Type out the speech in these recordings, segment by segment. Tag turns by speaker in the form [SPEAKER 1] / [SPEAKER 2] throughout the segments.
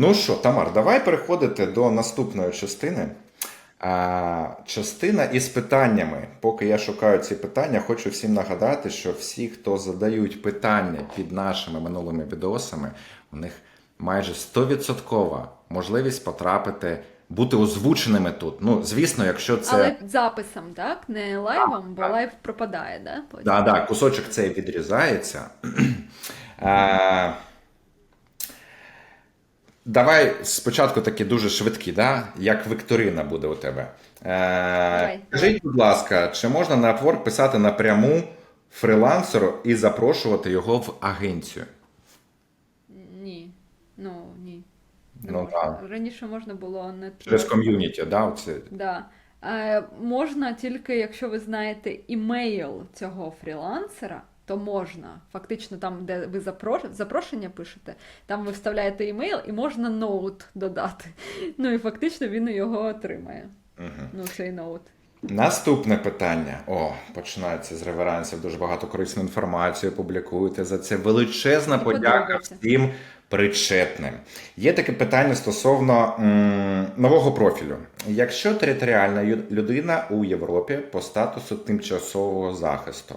[SPEAKER 1] Ну що, Тамар, давай переходити до наступної частини. А, частина із питаннями. Поки я шукаю ці питання, хочу всім нагадати, що всі, хто задають питання під нашими минулими відосами, у них майже 100% можливість потрапити, бути озвученими тут. Ну, звісно, якщо це.
[SPEAKER 2] Але записом, так? Не лайвом, бо
[SPEAKER 1] так.
[SPEAKER 2] лайв пропадає, да? потім?
[SPEAKER 1] Да, да, кусочок цей відрізається. Е, Давай спочатку такі дуже швидкі, да? як вікторина буде у тебе. Е, Скажіть, будь ласка, чи можна на Upwork писати напряму фрилансеру і запрошувати його в агенцію?
[SPEAKER 2] Ні. Ну, ні. Не
[SPEAKER 1] Ну,
[SPEAKER 2] можна.
[SPEAKER 1] так.
[SPEAKER 2] Раніше можна було не
[SPEAKER 1] Через ком'юніті, да? Оце.
[SPEAKER 2] Да. Е, можна тільки, якщо ви знаєте імейл цього фрілансера, то можна. Фактично, там, де ви запро- запрошення пишете, там ви вставляєте імейл і можна ноут додати. Ну і фактично він його отримає.
[SPEAKER 1] Мгм.
[SPEAKER 2] Ну, цей ноут.
[SPEAKER 1] Наступне питання. О, починається з реверансів. Дуже багато корисної інформації публікуєте. За це величезна
[SPEAKER 2] І
[SPEAKER 1] подяка
[SPEAKER 2] подобається.
[SPEAKER 1] всім причетним. Є таке питання стосовно м, нового профілю. Якщо територіальна людина у Європі по статусу тимчасового захисту,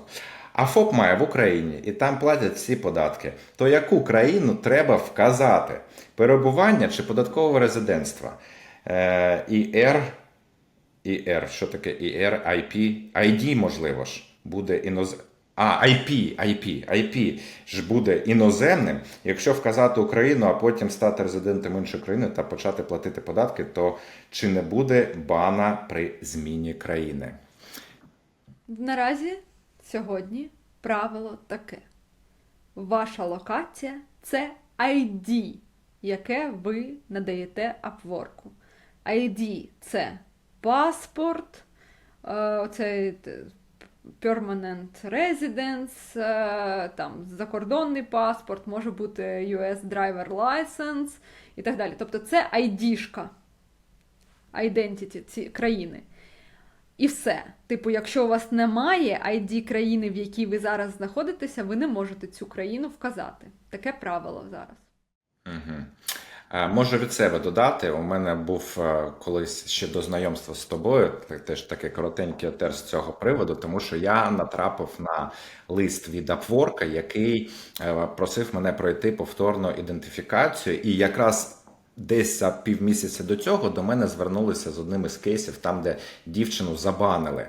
[SPEAKER 1] а ФОП має в Україні і там платять всі податки, то яку країну треба вказати? Перебування чи податкове резидентство? Е, ІР IR, що таке IR, IP, ID, можливо ж, буде іноз... А, IP, IP, IP ж буде іноземним. Якщо вказати Україну, а потім стати резидентом іншої країни та почати платити податки, то чи не буде бана при зміні країни?
[SPEAKER 2] Наразі сьогодні правило таке: ваша локація це ID, яке ви надаєте Upwork. ID це паспорт, е, оцей permanent residence, е, там закордонний паспорт, може бути US driver license і так далі. Тобто це ID-шка, identity ці країни. І все. Типу, якщо у вас немає ID країни, в якій ви зараз знаходитеся, ви не можете цю країну вказати. Таке правило зараз.
[SPEAKER 1] Угу. Можу від себе додати. У мене був е, колись ще до знайомства з тобою те- теж таке коротенький отер з цього приводу, тому що я натрапив на лист від Upwork, який е, просив мене пройти повторну ідентифікацію, і якраз. Десь за півмісяця до цього до мене звернулися з одним із кейсів, там, де дівчину забанили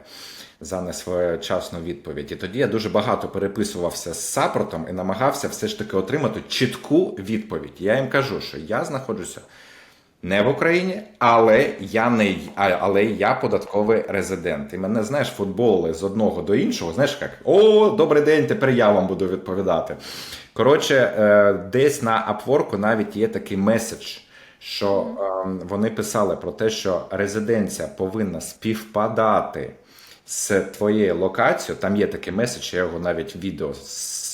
[SPEAKER 1] за несвоєчасну відповідь. І тоді я дуже багато переписувався з сапротом і намагався все ж таки отримати чітку відповідь. Я їм кажу, що я знаходжуся не в Україні, але я не але я податковий резидент. І мене знаєш, футболи з одного до іншого. Знаєш, як о, добрий день, тепер я вам буду відповідати. Коротше, е, десь на Upwork навіть є такий меседж. Що е, вони писали про те, що резиденція повинна співпадати з твоєю локацією. Там є такий меседж, я його навіть відео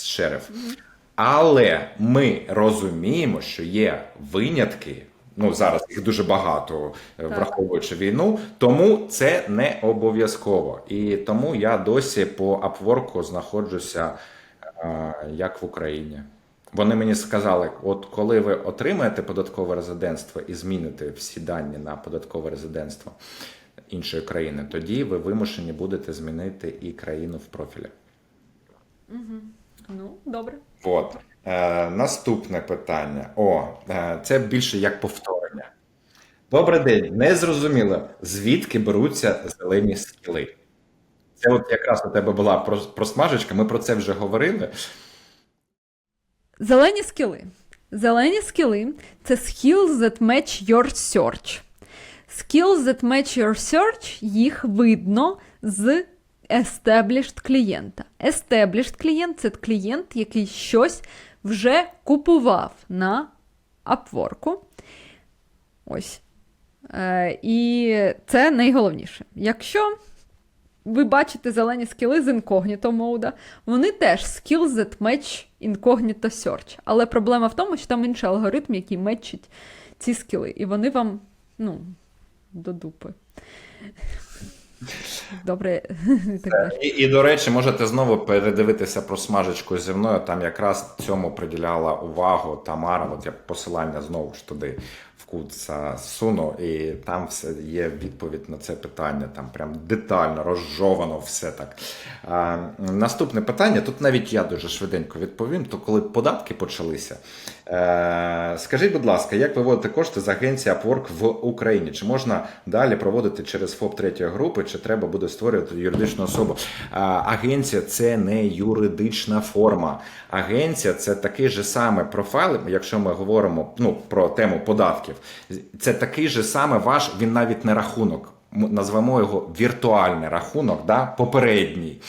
[SPEAKER 1] шерив. Але ми розуміємо, що є винятки. Ну зараз їх дуже багато, е,
[SPEAKER 2] Так.
[SPEAKER 1] враховуючи війну, тому це не обов'язково. І тому я досі по Upwork знаходжуся е, як в Україні. Вони мені сказали: от коли ви отримаєте податкове резидентство і зміните всі дані на податкове резидентство іншої країни, тоді ви вимушені будете змінити і країну в профілі.
[SPEAKER 2] Ну, добре.
[SPEAKER 1] От. Е, наступне питання. О, е, це більше як повторення. Добрий день. Не зрозуміло, звідки беруться зелені скіли. Це от якраз у тебе була просмажечка, ми про це вже говорили.
[SPEAKER 2] Зелені скіли. Зелені скіли це skills that match your search. Skills that match your search, їх видно з established клієнта. Established клієнт це клієнт, який щось вже купував на Upwork. Ось. Е, і це найголовніше. Якщо ви бачите зелені скіли з інкогніто моуда, вони теж skills that match incognito search. Але проблема в тому, що там інший алгоритм, який метчить ці скіли, і вони вам, ну, до дупи. Добре. і.
[SPEAKER 1] І, і до речі, можете знову передивитися про смажечку зі мною. Там якраз цьому приділяла увагу Тамара. От я посилання знову ж туди в кут суну, і там все є відповідь на це питання. Там прям детально розжовано все так. А, наступне питання. Тут навіть я дуже швиденько відповім. То коли податки почалися, е, скажіть, будь ласка, як виводити кошти з агенції Upwork в Україні? Чи можна далі проводити через ФОП третьої групи, чи треба буде створювати юридичну особу? А, агенція це не юридична форма. Агенція це такий же саме профайл, якщо ми говоримо ну, про тему податків. Це такий же саме ваш, він навіть не рахунок. Назвемо його віртуальний рахунок, да, попередній,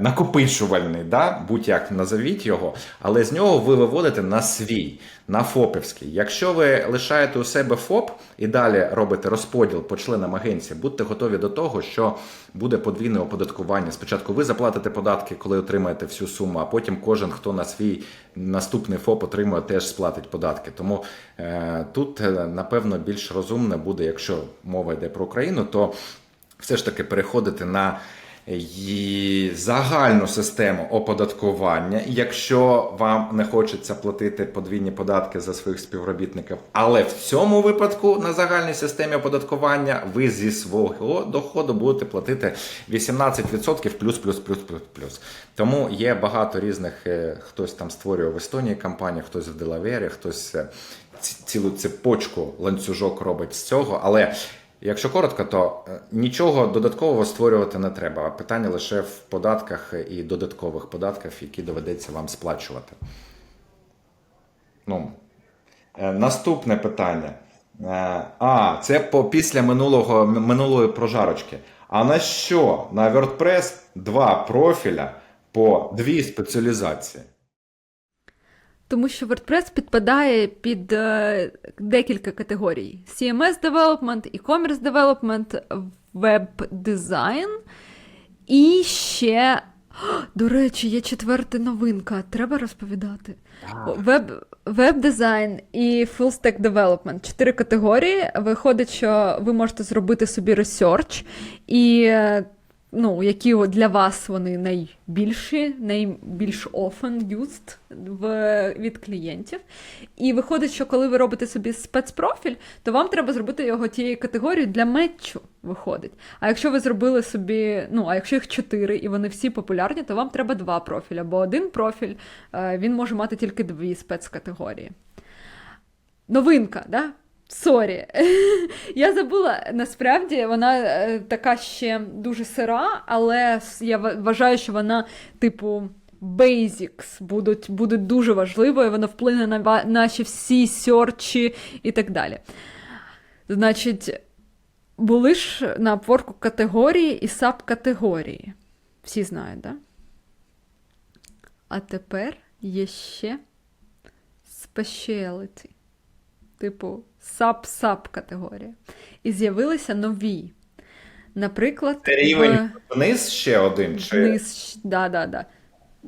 [SPEAKER 1] накопичувальний, да, будь-як назовіть його, але з нього ви виводите на свій, на ФОПівський. Якщо ви лишаєте у себе ФОП і далі робите розподіл по членам агенції, будьте готові до того, що буде подвійне оподаткування. Спочатку ви заплатите податки, коли отримаєте всю суму, а потім кожен, хто на свій наступний ФОП отримує, теж сплатить податки. Тому е, тут, е, напевно, більш розумно буде, якщо мова йде про Україну, то все ж таки переходити на її загальну систему оподаткування, якщо вам не хочеться платити подвійні податки за своїх співробітників. Але в цьому випадку на загальній системі оподаткування ви зі свого доходу будете платити 18% плюс, плюс, плюс, плюс, плюс. Тому є багато різних, е, хтось там створює в Естонії компанію, хтось в Делавері, хтось е, цілу цепочку ланцюжок робить з цього. Але Якщо коротко, то е, нічого додаткового створювати не треба. Питання лише в податках і додаткових податках, які доведеться вам сплачувати. Ну, е, наступне питання. Е, А, це по, після минулого, минулої прожарочки. А на що на WordPress два профіля по дві спеціалізації?
[SPEAKER 2] Тому що WordPress підпадає під е, декілька категорій: CMS Development, e-commerce Development, Web Design і ще. О, До речі, є четверта новинка. Треба розповідати. Веб, веб-дизайн і full stack development. Чотири категорії. Виходить, що ви можете зробити собі ресерч, і е, ну, які для вас вони найбільші, найбільш often used в, від клієнтів. І виходить, що коли ви робите собі спецпрофіль, то вам треба зробити його тією категорією для метчу. Виходить. А якщо ви зробили собі, ну а якщо їх чотири і вони всі популярні, то вам треба два профіля, бо один профіль е, він може мати тільки дві спецкатегорії. Новинка, да? Сорі. Я забула, насправді вона е, така ще дуже сира, але я вважаю, що вона, типу, basics будуть, будуть дуже важливою, воно вплине на наші всі сьорчі і так далі. Значить, були ж на Upwork категорії і саб-категорії. Всі знають? Да? А тепер є ще speciality типу саб-саб категорія. І з'явилися нові. Наприклад,
[SPEAKER 1] рівень вниз ще один, чи
[SPEAKER 2] вниз, да, да, да.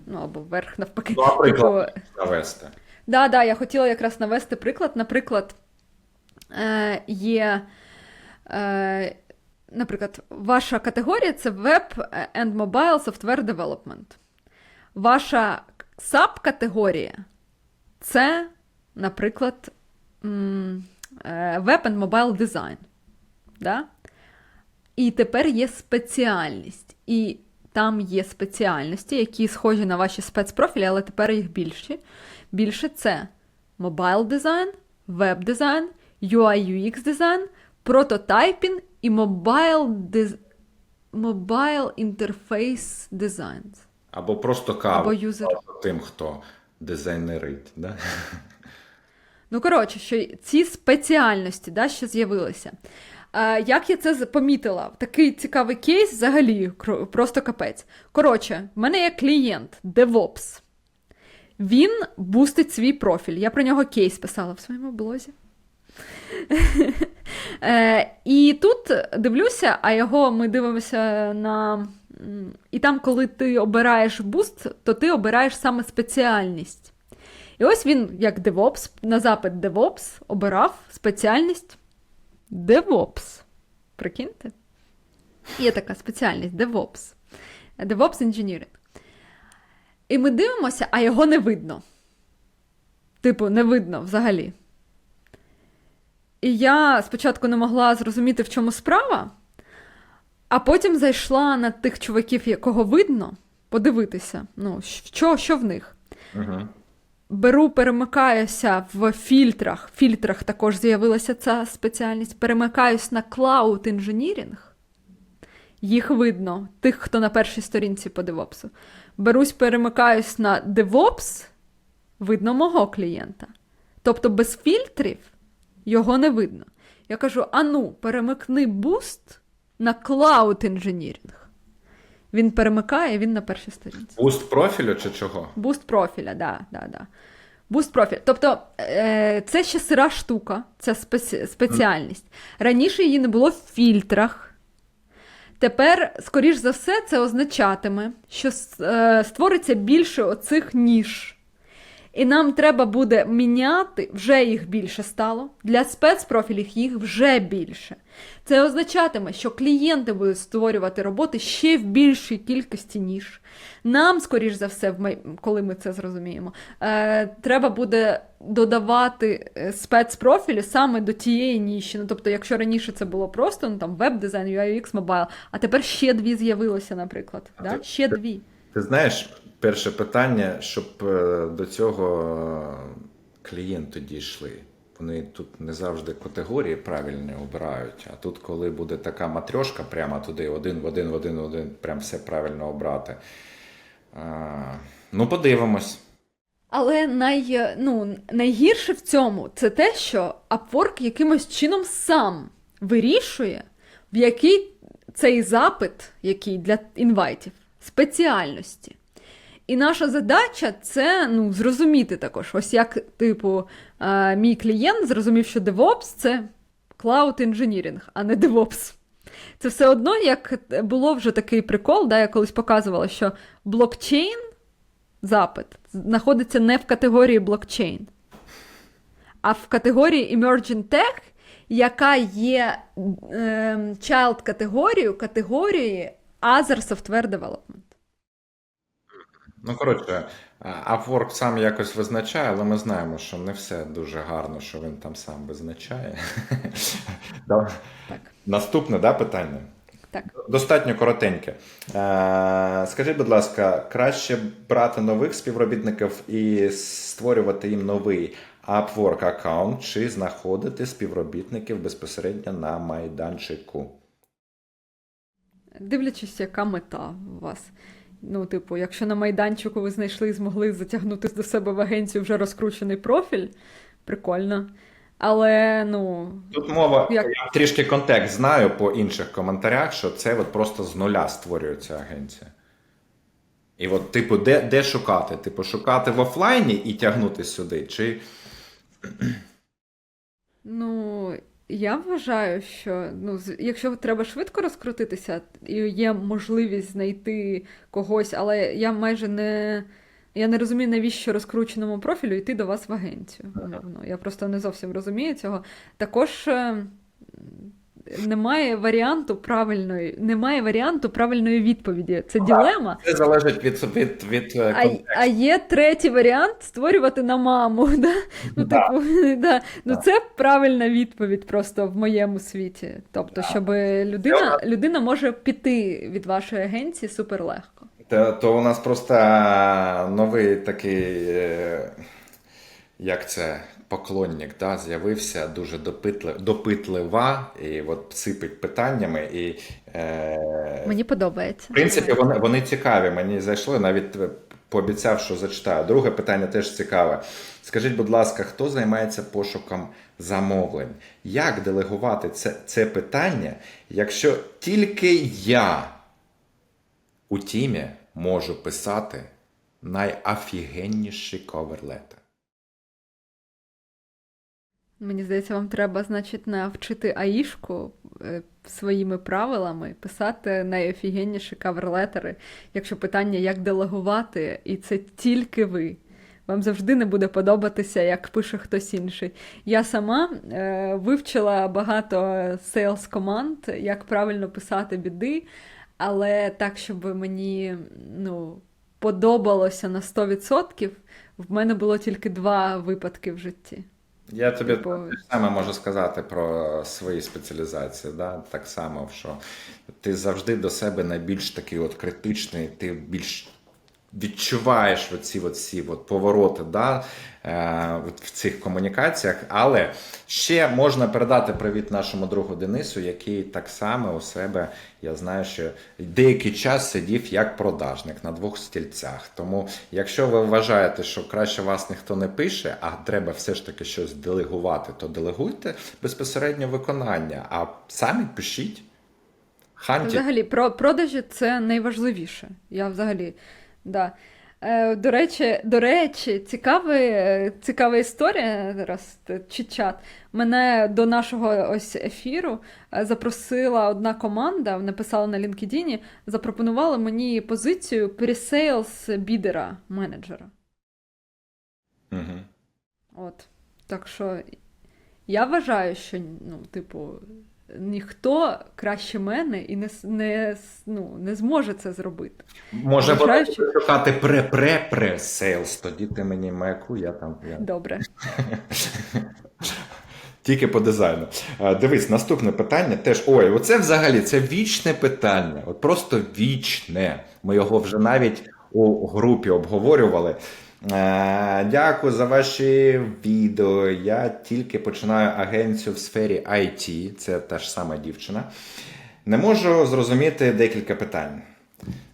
[SPEAKER 2] Ну або вверх навпаки.
[SPEAKER 1] Ну, наприклад,
[SPEAKER 2] Типу,
[SPEAKER 1] навести?
[SPEAKER 2] Да, да, я хотіла якраз навести приклад. Наприклад, е, є, е, наприклад, ваша категорія це Web and Mobile Software Development. Ваша саб-категорія це, наприклад, м, е, Web and Mobile Design. Да? І тепер є спеціальність. І там є спеціальності, які схожі на ваші спецпрофілі, але тепер їх більше. Більше це мобайл дизайн, веб дизайн, UI UX дизайн, прототайпінг і мобайл диз... Mobile Interface Design.
[SPEAKER 1] Або просто
[SPEAKER 2] Або
[SPEAKER 1] каву
[SPEAKER 2] юзер.
[SPEAKER 1] тим, хто дизайнерить. Да?
[SPEAKER 2] Ну, коротше, що ці спеціальності да, що з'явилися. Як я це помітила? Такий цікавий кейс взагалі просто капець. Коротше, в мене є клієнт DevOps. Він бустить свій профіль. Я про нього кейс писала в своєму блозі. Е, і тут дивлюся, а його ми дивимося на. І там, коли ти обираєш буст, то ти обираєш саме спеціальність. І ось він, як DevOps, на запит DevOps обирав спеціальність DevOps. Прикиньте? Є така спеціальність DevOps. DevOps Engineering. І ми дивимося, а його не видно. Типу, не видно взагалі. І я спочатку не могла зрозуміти, в чому справа, а потім зайшла на тих чуваків, якого видно, подивитися, ну, що, що в них.
[SPEAKER 1] Угу.
[SPEAKER 2] Беру, перемикаюся в фільтрах. В фільтрах також з'явилася ця спеціальність. Перемикаюсь на Cloud Engineering. Їх видно, тих, хто на першій сторінці по DevOps. Берусь, перемикаюсь на DevOps, видно мого клієнта. Тобто без фільтрів його не видно. Я кажу: ану, перемикни буст на Cloud Engineering. Він перемикає, він на першій сторінці.
[SPEAKER 1] Буст профілю чи чого?
[SPEAKER 2] Буст профіля, да, да, да. Буст профіль. Тобто е, це ще сира штука, ця спеці- спеціальність. Раніше її не було в фільтрах. Тепер, скоріш за все, це означатиме, що е, створиться більше оцих ніж. І нам треба буде міняти, вже їх більше стало. Для спецпрофілів їх вже більше. Це означатиме, що клієнти будуть створювати роботи ще в більшій кількості ніж. Нам, скоріш за все, коли ми це зрозуміємо, е, треба буде додавати е, спецпрофілі саме до тієї ніші. Ну, тобто, якщо раніше це було просто ну, там веб-дизайн, UI, UX, мобайл, а тепер ще дві з'явилося, наприклад.
[SPEAKER 1] А
[SPEAKER 2] Да?
[SPEAKER 1] ти-
[SPEAKER 2] Ще
[SPEAKER 1] ти-
[SPEAKER 2] дві.
[SPEAKER 1] Ти знаєш, перше питання, щоб е, до цього клієнти дійшли. Вони тут не завжди категорії правильні обирають. А тут, коли буде така матрьошка, прямо туди один один в один один, прям все правильно обрати. А, ну, подивимось.
[SPEAKER 2] Але най, ну, найгірше в цьому це те, що Upwork якимось чином сам вирішує, в який цей запит, який для інвайтів, спеціальності. І наша задача це ну, зрозуміти також. Ось як, типу, е, мій клієнт зрозумів, що DevOps це Cloud Engineering, а не DevOps. Це все одно, як було вже такий прикол, да, я колись показувала, що блокчейн запит знаходиться не в категорії блокчейн, а в категорії Emerging Tech, яка є е, child категорією категорії Other Software Development.
[SPEAKER 1] Ну, коротше, а, Upwork сам якось визначає, але ми знаємо, що не все дуже гарно, що він там сам визначає.
[SPEAKER 2] Так,
[SPEAKER 1] Наступне да, питання.
[SPEAKER 2] так.
[SPEAKER 1] Достатньо коротеньке. Е, Скажіть, будь ласка, краще брати нових співробітників і створювати їм новий Upwork аккаунт, чи знаходити співробітників безпосередньо на майданчику?
[SPEAKER 2] Дивлячись, яка мета у вас. Ну, типу, якщо на майданчику ви знайшли і змогли затягнути до себе в агенцію вже розкручений профіль, прикольно. Але, ну,
[SPEAKER 1] Тут мова,
[SPEAKER 2] Як?
[SPEAKER 1] я трішки контекст знаю по інших коментарях, що це от просто з нуля створюється агенція. І от, типу, де, де шукати? Типу, шукати в офлайні і тягнути сюди, чи
[SPEAKER 2] Ну, я вважаю, що ну, якщо треба швидко розкрутитися, і є можливість знайти когось, але я майже не. Я не розумію, навіщо розкрученому профілю йти до вас в агенцію. умовно. Я просто не зовсім розумію цього. Також е, немає варіанту правильної, немає варіанту правильної відповіді. Це ділема.
[SPEAKER 1] це залежить від, від, від е,
[SPEAKER 2] А, а є третій варіант створювати на маму. Да? Ну,
[SPEAKER 1] Да.
[SPEAKER 2] типу, да. ну,
[SPEAKER 1] Да.
[SPEAKER 2] це правильна відповідь просто в моєму світі. Тобто, щоб людина, людина може піти від вашої агенції суперлегко.
[SPEAKER 1] То, то у нас просто новий такий, е, як це, поклонник, да, з'явився дуже допитлив, допитлива, і от сипить питаннями. І, е,
[SPEAKER 2] Мені подобається.
[SPEAKER 1] В принципі, вони, вони цікаві. Мені зайшли, навіть е, пообіцяв, що зачитаю. Друге питання теж цікаве. Скажіть, будь ласка, хто займається пошуком замовлень? Як делегувати це, це питання, якщо тільки я у тімі можу писати найофігенніший коверлетер?
[SPEAKER 2] Мені здається, вам треба, значить, навчити Аїшку е, своїми правилами писати найофігенніші каверлетери, якщо питання, як делегувати, і це тільки ви. вам завжди не буде подобатися, як пише хтось інший. Я сама е, вивчила багато сейлс команд, як правильно писати біди, але так, щоб мені ну, подобалося на 100%, в мене було тільки два випадки в житті.
[SPEAKER 1] Я тобі
[SPEAKER 2] Типу-
[SPEAKER 1] те ж саме можу сказати про свої спеціалізації. Да? Так само, що ти завжди до себе найбільш такий от критичний, ти більш відчуваєш оці всі от повороти да? е, от в цих комунікаціях. Але ще можна передати привіт нашому другу Денису, який так само у себе, я знаю, що деякий час сидів як продажник на двох стільцях. Тому, якщо ви вважаєте, що краще вас ніхто не пише, а треба все ж таки щось делегувати, то делегуйте безпосередньо виконання, а самі пишіть. Хантіть.
[SPEAKER 2] Взагалі, про продажі це найважливіше. Я взагалі. Да. Е, до речі, до речі, цікавий, е, цікава історія зараз е, чат. Мене до нашого ось ефіру е, запросила одна команда, написала на LinkedIn, запропонувала мені позицію пресейлс бідера менеджера.
[SPEAKER 1] Угу.
[SPEAKER 2] От. Так що я вважаю, що ну, типу, ніхто краще мене і не, не, ну, не зможе це зробити.
[SPEAKER 1] Може,
[SPEAKER 2] Вважаю, що-
[SPEAKER 1] шукати пре-пре-пре сейлс, тоді ти мені меку, я там. Я...
[SPEAKER 2] Добре.
[SPEAKER 1] Тільки по дизайну. Дивись, наступне питання теж. Ой, оце взагалі це вічне питання. От просто вічне. Ми його вже навіть у групі обговорювали. Е, Дякую за ваші відео. Я тільки починаю агенцію в сфері IT. Це та ж сама дівчина. Не можу зрозуміти декілька питань.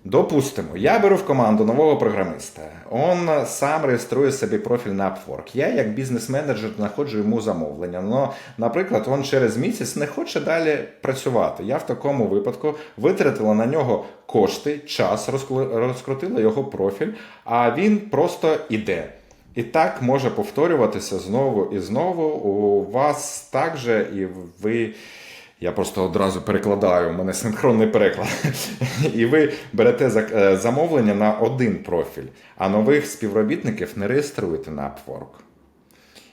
[SPEAKER 1] Допустимо, я беру в команду нового програмиста. Он сам реєструє собі профіль на Upwork. Я, як бізнес-менеджер, знаходжу йому замовлення. Но, наприклад, він через місяць не хоче далі працювати. Я в такому випадку витратила на нього кошти, час, розкрутила його профіль, а він просто іде. І так може повторюватися знову і знову. У вас так же, і ви. Я просто одразу перекладаю, у мене синхронний переклад. І ви берете е, замовлення на один профіль, а нових співробітників не реєструєте на Upwork.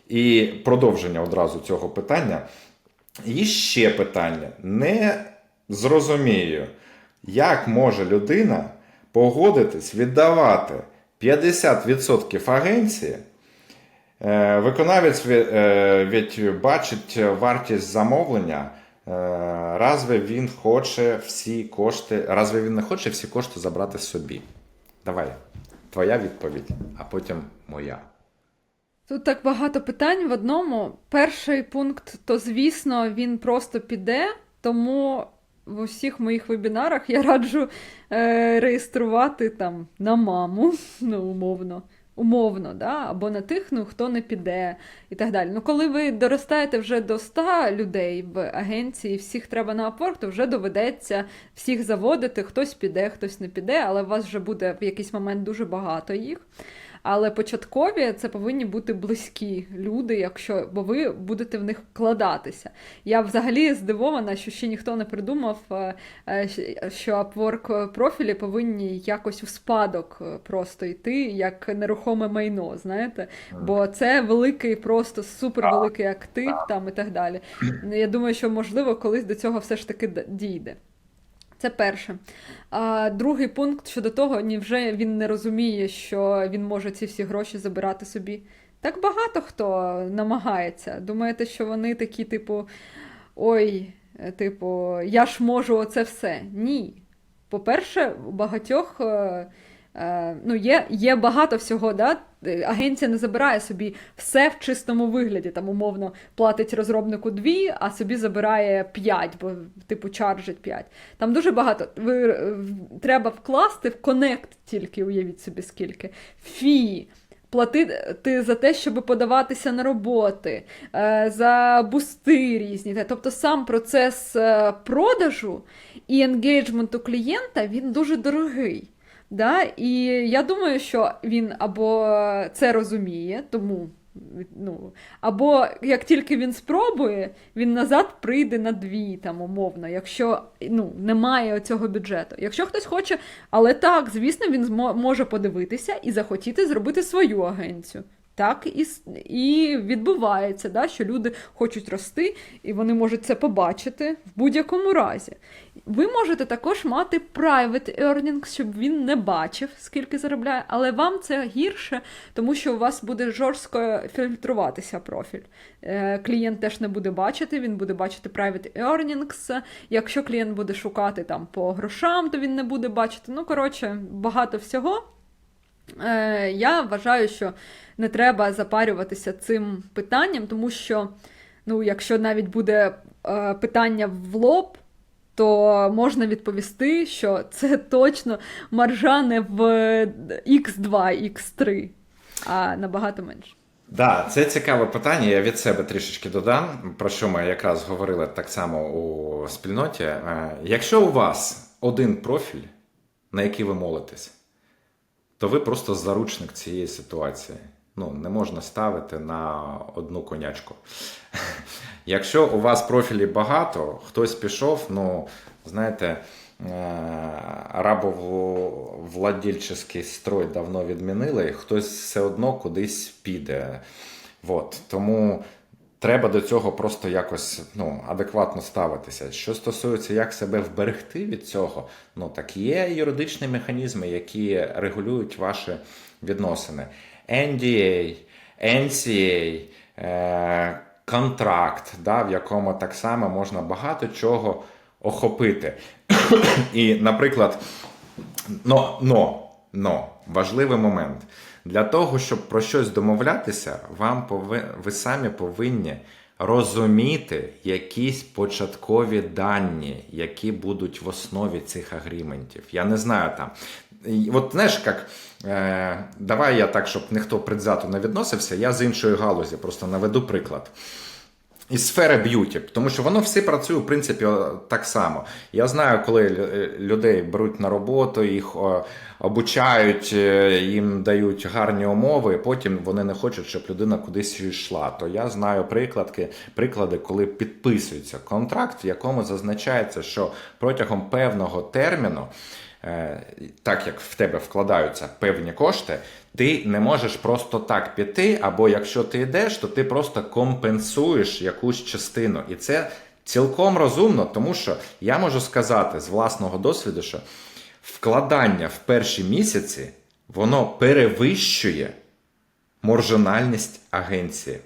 [SPEAKER 1] І продовження одразу цього питання. І ще питання. Не зрозумію, як може людина погодитись віддавати 50% агенції. Е, Виконавець е, бачить вартість замовлення. Е, Разве він хоче всі кошти, разве він не хоче всі кошти забрати собі? Давай, твоя відповідь, а потім моя.
[SPEAKER 2] Тут так багато питань в одному. Перший пункт, то звісно, він просто піде, тому в усіх моїх вебінарах я раджу е, реєструвати там на маму, ну, умовно. Умовно, да? або на тих, ну, хто не піде, і так далі. Ну, коли ви доростаєте вже до 100 людей в агенції, всіх треба на Upwork, то вже доведеться всіх заводити, хтось піде, хтось не піде, але у вас вже буде в якийсь момент дуже багато їх. Але початкові це повинні бути близькі люди, якщо бо ви будете в них вкладатися. Я взагалі здивована, що ще ніхто не придумав, е, е, що Upwork профілі повинні якось у спадок е, просто йти, як нерухоме майно. Знаєте, бо це великий, просто супервеликий актив там і так далі. Я думаю, що можливо колись до цього все ж таки дійде. Це перше. А другий пункт щодо того, ні вже він не розуміє, що він може ці всі гроші забирати собі. Так багато хто намагається. Думаєте, що вони такі, типу, ой, типу, я ж можу оце все. Ні. По-перше, у багатьох. е, е, Ну, є, є багато всього, да? Агенція не забирає собі все в чистому вигляді. Там, умовно, платить розробнику дві, а собі забирає п'ять, бо, типу, чаржить п'ять. Там дуже багато. Ви, е, треба вкласти в конект тільки, уявіть собі скільки. Фі. Платити за те, щоб подаватися на роботи, е, за бусти різні. Тобто сам процес е, продажу і енгейджменту клієнта він дуже дорогий. Да? І я думаю, що він або це розуміє, тому Ну, або як тільки він спробує, він назад прийде на дві, там, умовно, якщо ну, немає цього бюджету. Якщо хтось хоче, але так, звісно, він зможе може подивитися і захотіти зробити свою агенцію. Так і, і відбувається, да, що люди хочуть рости, і вони можуть це побачити в будь-якому разі. Ви можете також мати private earnings, щоб він не бачив, скільки заробляє, але вам це гірше, тому що у вас буде жорстко фільтруватися профіль. Е, Клієнт теж не буде бачити, він буде бачити private earnings. Якщо клієнт буде шукати там по грошам, то він не буде бачити. Ну, коротше, багато всього. Е, Я вважаю, що не треба запарюватися цим питанням, тому що, ну, якщо навіть буде е, питання в лоб, то можна відповісти, що це точно маржа не в X2, X3, а набагато менше.
[SPEAKER 1] Да, це цікаве питання. Я від себе трішечки додам, про що ми якраз говорили так само у спільноті. Е, Якщо у вас один профіль, на який ви молитесь, то ви просто заручник цієї ситуації. Ну, не можна ставити на одну конячку. Якщо у вас профілів багато, хтось пішов, ну, знаєте, рабовладільчий строй давно відмінили, хтось все одно кудись піде. От. Тому треба до цього просто якось ну, адекватно ставитися. Що стосується, як себе вберегти від цього, ну так є юридичні механізми, які регулюють ваші відносини. NDA, NCA, е, контракт, да, в якому так само можна багато чого охопити. І, наприклад, но, но, но, важливий момент. Для того, щоб про щось домовлятися, вам пови... ви самі повинні розуміти якісь початкові дані, які будуть в основі цих агріментів. Я не знаю там. От знаєш, як е, давай я так, щоб ніхто предвзято не відносився, я з іншої галузі просто наведу приклад. Із сфери б'юті, тому що воно все працює в принципі так само. Я знаю, коли людей беруть на роботу, їх обучають, е, їм дають гарні умови, потім вони не хочуть, щоб людина кудись йшла. То я знаю прикладки, приклади, коли підписується контракт, в якому зазначається, що протягом певного терміну. Е, так як в тебе вкладаються певні кошти, ти не можеш просто так піти, або якщо ти йдеш, то ти просто компенсуєш якусь частину. І це цілком розумно, тому що я можу сказати з власного досвіду, що вкладання в перші місяці воно перевищує маржинальність агенції.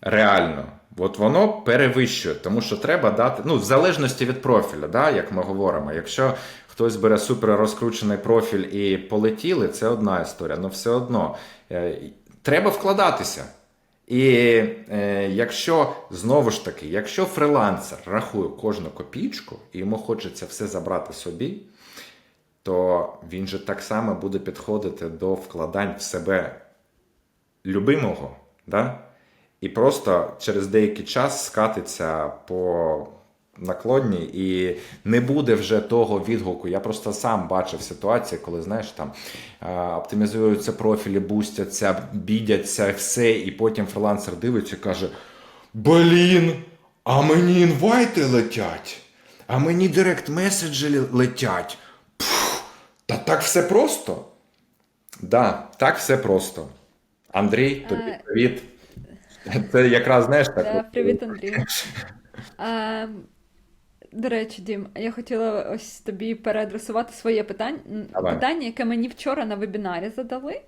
[SPEAKER 1] Реально. От воно перевищує, тому що треба дати, ну, в залежності від профіля, да, як ми говоримо. Якщо хтось бере супер розкручений профіль і полетіли, це одна історія. Ну все одно е, треба вкладатися. І е, якщо знову ж таки, якщо фрилансер рахує кожну копійку і йому хочеться все забрати собі, то він же так само буде підходити до вкладань в себе любимого, да? І просто через деякий час скатиться по наклонні і не буде вже того відгуку. Я просто сам бачив ситуації, коли знаєш там е, оптимізуються профілі, бустяться, бідяться, все, і потім фрилансер дивиться і каже: Блін, а мені інвайти летять, а мені директ меседжі летять. Пф, та так все просто. Да, так все просто. Андрій, тобі
[SPEAKER 2] Е,
[SPEAKER 1] привіт. Це якраз знаєш так.
[SPEAKER 2] Да, привіт, Андрій. А, до речі, Дім, я хотіла ось тобі переадресувати своє питання,
[SPEAKER 1] Давай.
[SPEAKER 2] питання, яке мені вчора на вебінарі задали.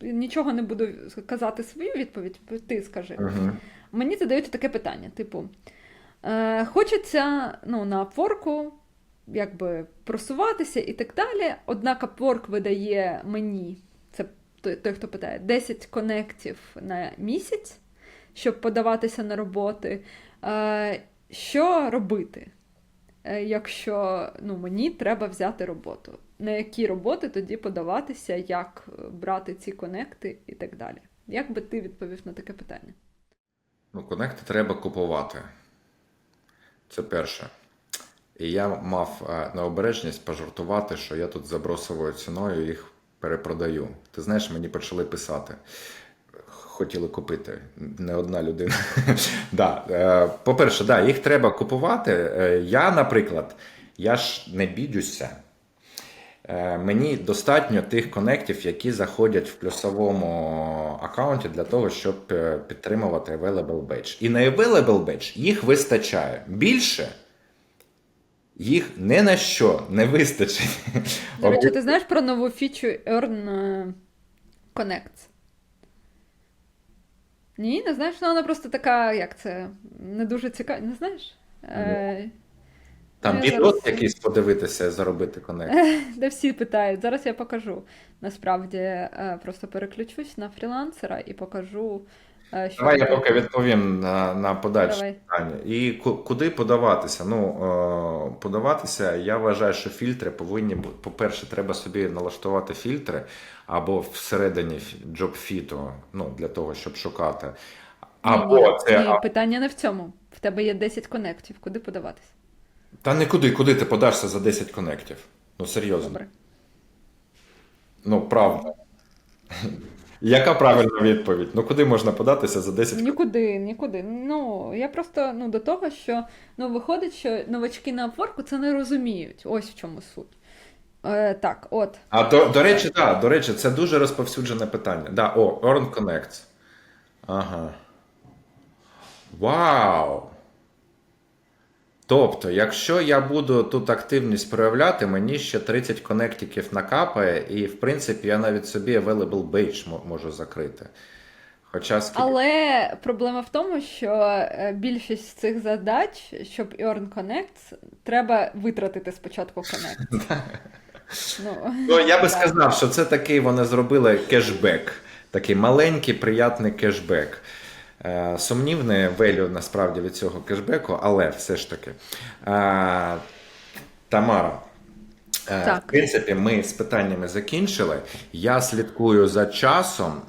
[SPEAKER 2] Нічого не буду казати свою відповідь, ти скажи.
[SPEAKER 1] Мгм.
[SPEAKER 2] Мені задають таке питання: типу, е, хочеться ну, на Upwork якби просуватися і так далі. Однак Upwork видає мені, це той, той, хто питає, 10 конектів на місяць, щоб подаватися на роботи. Е, що робити? е, Якщо ну, мені треба взяти роботу, на які роботи тоді подаватися, як е, брати ці конекти і так далі. Як би ти відповів на таке питання?
[SPEAKER 1] Ну, конекти треба купувати. Це перше. І я мав необережність пожартувати, що я тут за бросовою ціною їх перепродаю. Ти знаєш, мені почали писати. Хотіли купити. Не одна людина. да. е, По-перше, да, їх треба купувати. Е, Я, наприклад, я ж не бідюся. Е, Мені достатньо тих конектів, які заходять в плюсовому аккаунті для того, щоб підтримувати Available Badge. І на Available Badge їх вистачає. Більше їх ні на що не вистачить.
[SPEAKER 2] До речі, ти знаєш про нову фічу Earn Connects? Ні, не знаєш? Ну, вона просто така, як це, не дуже цікава. Не знаєш? Е,
[SPEAKER 1] Там
[SPEAKER 2] я
[SPEAKER 1] відео
[SPEAKER 2] зараз-
[SPEAKER 1] якийсь подивитися, заробити конект.
[SPEAKER 2] де всі питають. Зараз я покажу. Насправді, е, просто переключусь на фрілансера і покажу. Що
[SPEAKER 1] Давай я поки відповім на, на подальші
[SPEAKER 2] Давай.
[SPEAKER 1] питання. І куди подаватися? Ну, е, подаватися, я вважаю, що фільтри повинні бути. По-перше, треба собі налаштувати фільтри або всередині джобфіту, ну, для того, щоб шукати. Або
[SPEAKER 2] ні, ні,
[SPEAKER 1] це.
[SPEAKER 2] ні, питання не в цьому. В тебе є 10 конектів. Куди подаватись?
[SPEAKER 1] Та нікуди, куди ти подашся за 10 конектів? Ну, серйозно.
[SPEAKER 2] Добре.
[SPEAKER 1] Ну, правда. Яка правильна відповідь? Ну, куди можна податися за 10
[SPEAKER 2] Нікуди, нікуди. Ну, я просто ну, до того, що ну, виходить, що новачки на Upwork це не розуміють. Ось в чому суть. Е, так, от.
[SPEAKER 1] А до, до речі, да, до речі, це дуже розповсюджене питання. Да, о, Earn Connect. Ага. Вау! Тобто, якщо я буду тут активність проявляти, мені ще 30 конектиків накапає, і в принципі я навіть собі available мо- можу закрити. Хоча скільки.
[SPEAKER 2] Але проблема в тому, що е, більшість з цих задач, щоб Earn Connect, треба витратити спочатку Connect. ну,
[SPEAKER 1] Ну, я би сказав, що це такий вони зробили кешбек. Такий маленький, приятний кешбек. Е, Сумнівне велю насправді від цього кешбеку, але все ж таки. Е, Тамара. е,
[SPEAKER 2] Так.
[SPEAKER 1] В принципі, ми з питаннями закінчили. Я слідкую за часом.